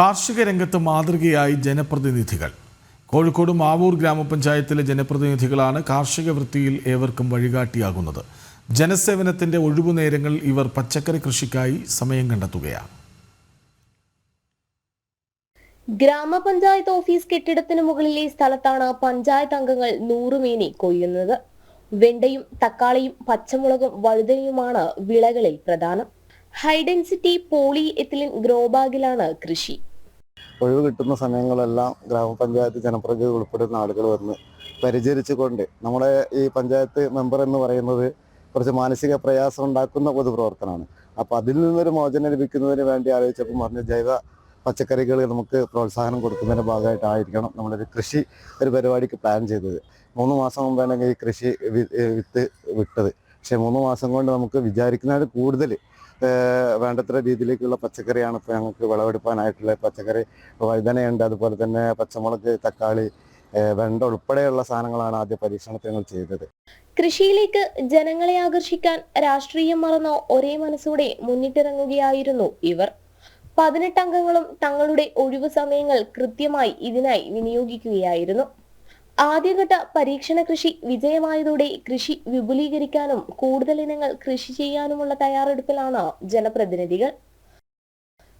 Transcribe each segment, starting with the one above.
കാർഷിക രംഗത്ത് മാതൃകയായി ജനപ്രതിനിധികൾ. കോഴിക്കോട് മാവൂർ ഗ്രാമപഞ്ചായത്തിലെ ജനപ്രതിനിധികളാണ് കാർഷിക വൃത്തിയിൽ ഏവർക്കും വഴികാട്ടിയാകുന്നത്. ജനസേവനത്തിന്റെ ഒഴിവുനേരങ്ങൾ ഇവർ പച്ചക്കറി കൃഷിക്കായി സമയം കണ്ടെത്തുകയാണ്. ഗ്രാമപഞ്ചായത്ത് ഓഫീസ് കെട്ടിടത്തിന് മുകളിലെ സ്ഥലത്താണ് പഞ്ചായത്ത് അംഗങ്ങൾ നൂറുമേനി കൊയ്യുന്നത്. വെണ്ടയും തക്കാളിയും പച്ചമുളകും വഴുതനയുമാണ് വിളകളിൽ പ്രധാനം. ഹൈഡെൻസിറ്റി പോളി എത്തിലിൻ ഗ്രോബാഗിലാണ് കൃഷി. ഒഴിവ് കിട്ടുന്ന സമയങ്ങളെല്ലാം ഗ്രാമപഞ്ചായത്ത് ജനപ്രതിനിധികൾ ഉൾപ്പെടുന്ന ആളുകൾ വന്ന് പരിചരിച്ചുകൊണ്ട് നമ്മുടെ ഈ പഞ്ചായത്ത് മെമ്പർ എന്ന് പറയുന്നത് കുറച്ച് മാനസിക പ്രയാസം ഉണ്ടാക്കുന്ന പൊതുപ്രവർത്തനമാണ്. അപ്പോൾ അതിൽ നിന്നൊരു മോചനം ലഭിക്കുന്നതിന് വേണ്ടി ആലോചിച്ചപ്പോൾ പറഞ്ഞ ജൈവ പച്ചക്കറികൾ നമുക്ക് പ്രോത്സാഹനം കൊടുക്കുന്നതിന്റെ ഭാഗമായിട്ടായിരിക്കണം നമ്മളൊരു കൃഷി ഒരു പരിപാടിക്ക് പ്ലാൻ ചെയ്തത്. മൂന്ന് മാസം മുമ്പാണ് ഈ കൃഷി വിത്ത് വിട്ടത്. പക്ഷേ മൂന്ന് മാസം കൊണ്ട് നമുക്ക് വിചാരിക്കുന്നതിന് കൂടുതൽ വേണ്ടത്ര രീതിയിലേക്കുള്ള പച്ചക്കറിയാണ് ഇപ്പോൾ ഞങ്ങൾക്ക് വിളവെടുപ്പാനായിട്ടുള്ള പച്ചക്കറി. വഴുതനയുണ്ട് അതുപോലെ തന്നെ പച്ചമുളക് തക്കാളി വെണ്ട ഉൾപ്പെടെയുള്ള സാധനങ്ങളാണ് ആദ്യ പരീക്ഷണത്തിൽ ഞങ്ങൾ ചെയ്തത്. കൃഷിയിലേക്ക് ജനങ്ങളെ ആകർഷിക്കാൻ രാഷ്ട്രീയം മറന്ന ഒരേ മനസ്സോടെ മുന്നിട്ടിറങ്ങുകയായിരുന്നു ഇവർ. പതിനെട്ട് അംഗങ്ങളും തങ്ങളുടെ ഒഴിവു സമയങ്ങൾ കൃത്യമായി ഇതിനായി വിനിയോഗിക്കുകയായിരുന്നു. ആദ്യഘട്ട പരീക്ഷണ കൃഷി വിജയമായതോടെ കൃഷി വിപുലീകരിക്കാനും കൂടുതൽ ഇനങ്ങൾ കൃഷി ചെയ്യാനുമുള്ള തയ്യാറെടുപ്പിലാണ് ജനപ്രതിനിധികൾ.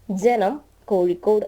ജനം കോഴിക്കോട്.